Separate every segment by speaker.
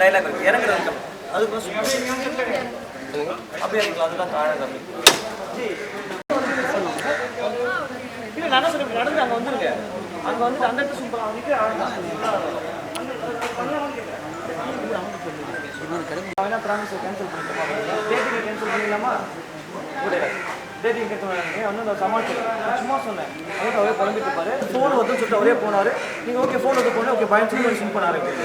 Speaker 1: Dialogue இருக்கு இறங்குறது அதுக்கு அப்படியே இருக்கலாம். அதுதான் காரணம். தம்பி இல்லை நான் சொல்றேன் நடந்து அங்கே வந்துருங்க அங்கே வந்து அந்த இடத்துல சூப்பராக வந்துட்டு ப்ராமிஸை கேன்சல் பண்ணிட்டோமா டேட்டிங்கை கேன்சல் பண்ணிடலாமா? டேட்டிங் கேன்சல் பண்ணாங்க வந்து அந்த சமாளிச்சு சும்மா சொன்னேன். அதுக்கு அவரே குழம்பிட்டு இருப்பாரு. ஃபோன் வந்து சொல்லிட்டு அவரே போனார். நீங்கள் ஓகே ஃபோன் வந்து போனேன் ஓகே பயன் சொல்லி சிம் பண்ண ஆரம்பிச்சு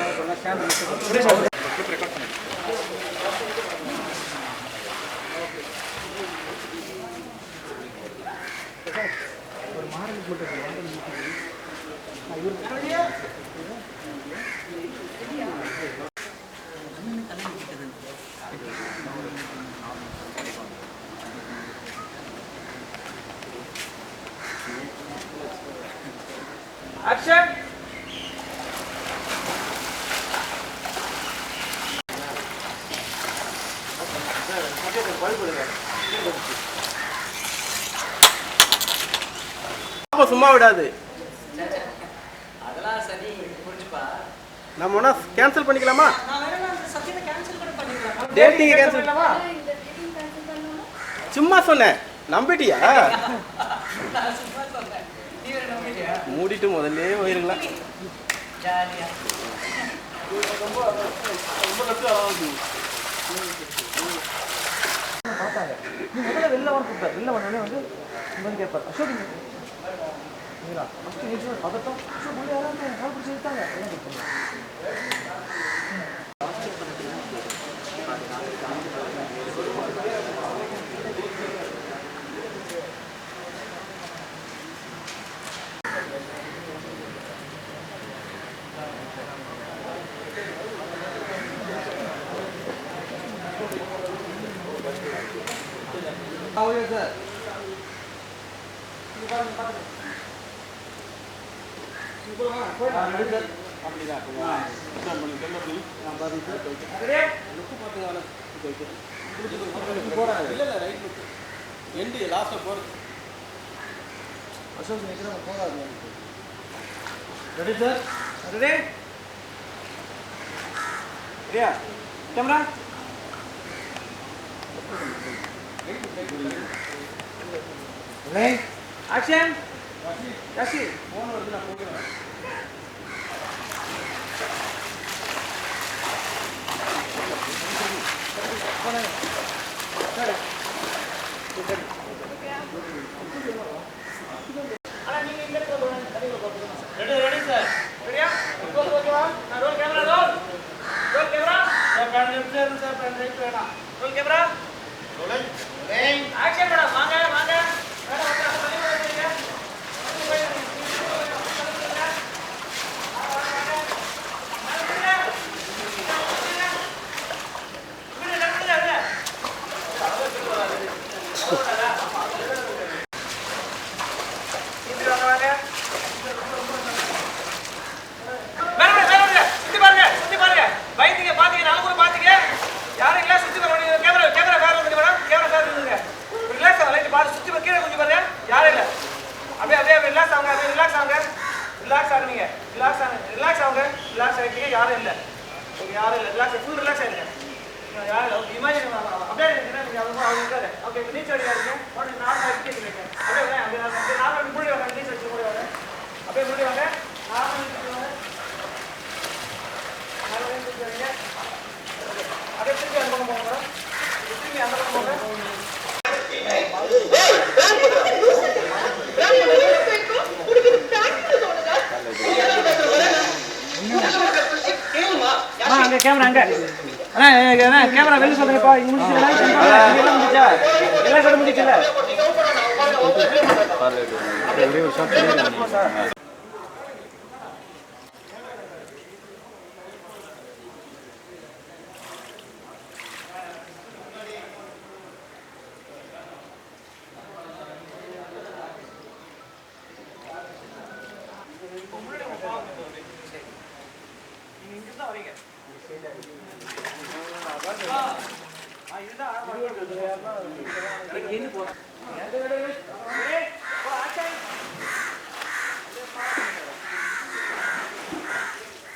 Speaker 2: பாப்பா சும்மா விடாது.
Speaker 3: அதெல்லாம் சரி புரிஞ்சுப்பா
Speaker 2: நம்ம ஒன்றா கேன்சல் பண்ணிக்கலாமா?
Speaker 3: நான் வேணா அந்த சத்தியத்தை கேன்சல் கூட பண்ணிக்கலாம்.
Speaker 2: டேட்டிங் கேன்சல்
Speaker 1: பண்ணலாமா
Speaker 4: இந்த டேட்டிங் கேன்சல் பண்ணலாமா?
Speaker 2: சும்மா சொன்னேன். நம்பிட்டியா
Speaker 3: நான் சும்மா சொல்றேன் நீ வேற நம்பிக்கையா
Speaker 2: மூடிட்டு முதல்ல போயிருங்களா?
Speaker 3: ஜாலியா.
Speaker 1: பார்த்தாங்க நீ முதல்ல வெளில வர கூப்பிட்டார் வெளில வந்தோடனே வந்து மாதிரி கேட்பார் அசோக் நீங்களா ஃபஸ்ட்டு பதட்டம் அசோக் யாராவது கால் பிடிச்சி எடுத்தாங்க சார்
Speaker 2: எண்டு லாஸ்ட்டாக போகிறது
Speaker 1: அசோக் நினைக்கிறேன் போகாது ரெடி சார் ரெடி ரெடியா கேமரா ஆக்ஷன் காசி ஃபோன் வருது நான் போகிறேன் ரெடி ரெடி சார் ரெடியா ரோல் ஓகேவா நான் roll camera roll roll camera sir pan right வேணாம். ரோல் கேமரா மேடம் வாங்க வாங்க மேடம் வந்து அந்த தள்ளி போயிருங்க தள்ளி போயிருங்க மேல விடு, மேல விடுங்க. சுத்தி பாருங்க, சுத்தி பாருங்க. பயந்தீங்க, பாத்தீங்க, நாலு கூட பாத்தீங்க. யாரும் இல்ல, சுத்தி பாருங்க. நீங்க கேமரா, கேமரா வேற இருக்குது மேடம். கேமரா வேற இருக்குதுங்க. relax ஆகுங்க, light பாரு, சுத்தி பாரு, கீழே கொஞ்சம் பாருங்க. யாரும் இல்ல. அப்படியே, அப்படியே, அப்படியே relax ஆகுங்க, அப்படியே relax ஆகுங்க. relax ஆகுங்க. relax ஆகுங்க, relax ஆகுங்க. relax ஆயிட்டீங்க, யாரும் இல்ல. Okay, யாரும் இல்ல. relax, full relax ஆயிடுங்க. நீங்க யாரும் இல்ல. Okay, imagine பண்ணுங்க. அப்படியே இருங்க, நீங்க அவங்க அவங்க இருக்காரு. Okay, இப்ப நீச்சல் அடியா இருக்கு. உடனே normal ஆ இப்படி இருக்கீங்க. அப்படியே வாங்க, அப்படியே வாங்க, அப்படியே normal ஆ முன்னாடி வாங்க, நீச்சல் அடிச்சு முன்னாடி வாங்க. அப்படியே முன்னாடி வாங்க. normal ஆ இப்படி வாங்க. அப்படியே திருப்பி அந்த பக்கம் போங்க திருப்பி அந்த பக்கம் போங்க அங்க கேமரா அங்க. அண்ணா கேமரா வெளிய சொல்லுங்கப்பா இங்க முடிச்சுல எல்லாம் முடிச்சா எல்லாம் கூட முடிச்சல நீங்க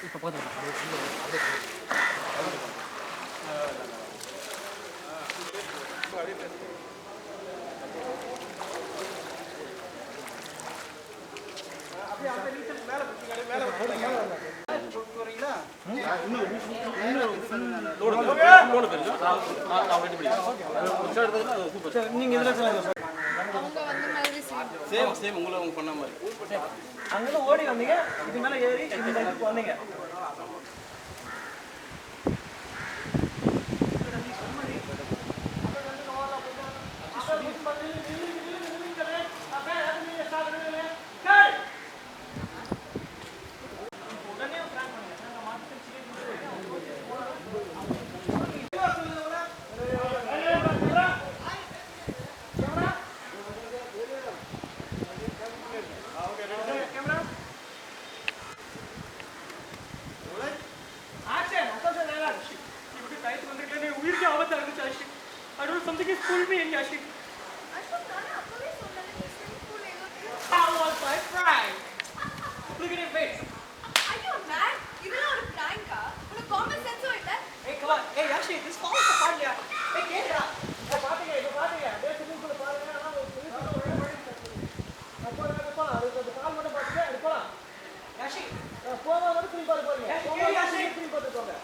Speaker 1: இப்போ போதும் அப்படியே அந்த நீச்சல் மேலே மேலே மேலே நீங்க இதுல சொல்லுங்க
Speaker 2: சேம் சேம் உங்களை அவங்க பண்ண மாதிரி
Speaker 1: அங்கிருந்து ஓடி வந்தீங்க இது மேலே ஏறி இந்த வந்தீங்க.
Speaker 4: நீ ஸ்விமிங் பூல் ஏதோ
Speaker 1: How was my pride? Look at your face.
Speaker 4: ஐயோ மேன் இதெல்லாம் ஒரு பிராங்கா உனக்கு காமன் சென்ஸும் இல்ல
Speaker 1: Hey, come on. Hey, Yashi, this falls apart, yeah. Hey, கேக்குதா? இதை பாத்துங்க, இதை பாத்துங்க. swimming pool பாருங்க. ஆனா ஒரு pool ஒரே இருக்கு. அஹ் போலாம், அங்க போலாம். அதுக்கு அந்த கால் மட்டும் பாத்துங்க, அது போலாம். யாஷி, போகும்போது மட்டும் திரும்பி பார்த்து போறீங்க. போகும்போது மட்டும் திரும்பி பார்த்து போங்க.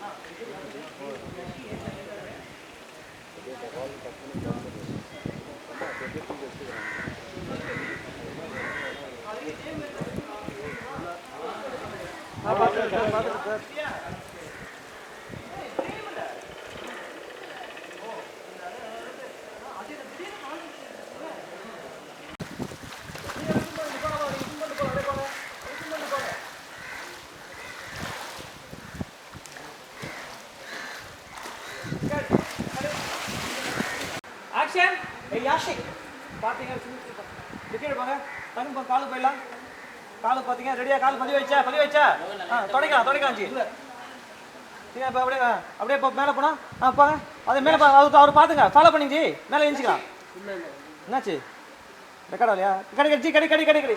Speaker 1: நான் பார்த்துக்கிறேன் சார், பார்த்துக்கிறேன் சார். ஆக்ஷன் ஏய் யாஷிக் பாத்தீங்க டிக்கெட் போங்க. தங்க போ காலு போயிடலாம். காலு பாத்தீங்க ரெடியா கால் பதிவு வச்சா பதிவு வச்சா? ஆ தொடக்கலாம் தொடக்கலாம் ஜி. நீங்க இப்போ அப்படியே அப்படியே இப்போ மேலே போனா? ஆ போங்க. அது மேலே அவர் அவர் பார்த்துங்க ஃபாலோ பண்ணிங்க ஜி. மேலே எழுச்சிக்கலாம் என்னாச்சு? ரெக்கார்ட் ஆகலையா கடை கடி கடை கடை கடை கடை.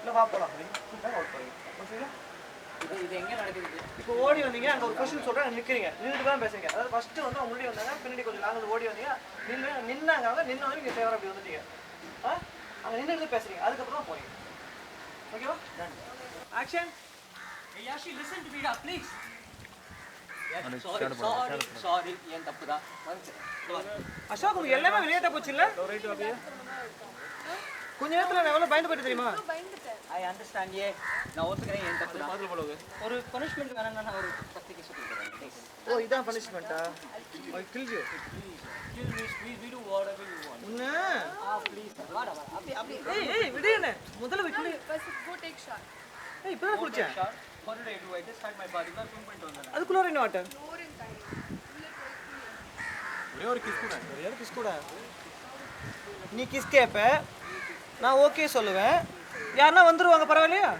Speaker 1: இல்லை வா போகலாம்
Speaker 3: இது இது எங்க நடக்குது?
Speaker 1: இப்போ ஓடி வந்தீங்க அங்க ஒரு கொஸ்டின் சொல்றேன் அங்க நிக்கிறீங்க. நின்றுட்டு தான் பேசுங்க அதாவது ஃபர்ஸ்ட் வந்து அவங்க முன்னாடி வந்தாங்க பின்னாடி கொஞ்சம் லாங் ஓடி வந்தீங்க. நின்று நின்னாங்க அவங்க நின்ன வந்து நீங்க ஃபேவர் அப்படி வந்துட்டீங்க. ஆ? அங்க நின்றுட்டு பேசுறீங்க. அதுக்கப்புறம் தான் போறீங்க ஓகேவா ஆக்ஷன்
Speaker 3: sorry, sorry. ஏன் தப்புதான் மன்னிச்சிடு.
Speaker 1: அசோக் உங்களுக்கு எல்லாமே விளையாட்டா போச்சு இல்ல? கொஞ்ச நேரத்துல நான் எவ்வளவு பயந்து போயிட்டு தெரியுமா
Speaker 4: பயந்துட்டேன்
Speaker 3: I understand, yeah. நான் ஒத்துக்கிறேன் ஏன் தப்புதான். ஒரு பனிஷ்மெண்ட் வேணும்னா நான் ஒரு பத்திரிக்கை சொல்லி ப்ளீஸ்
Speaker 1: ஓ இதான் பனிஷ்மெண்டா I kill you
Speaker 3: Kill me, please, we do whatever you want.
Speaker 1: உன்ன
Speaker 3: Ah, please. வாடா, வாடா. அப்படி, அப்படி.
Speaker 1: ஏய் ஏய் விடு என்ன முதல்ல விட்டு
Speaker 4: பஸ் கோ டேக் ஷாட்
Speaker 1: ஏய் இப்பதான் குளிச்சேன்
Speaker 3: I do? I just had my body. நான் swim பண்ணிட்டு வந்தேன்.
Speaker 1: அதுக்குள்ள என்ன வாட்டர்
Speaker 2: ஒரே ஒரு கிஸ் கூட
Speaker 1: ஒரே ஒரு கிஸ் கூட நீ கிஸ் கேப்ப நான் ஓகே சொல்லுவேன். யாருன்னா வந்துருவாங்க பரவாயில்லையா?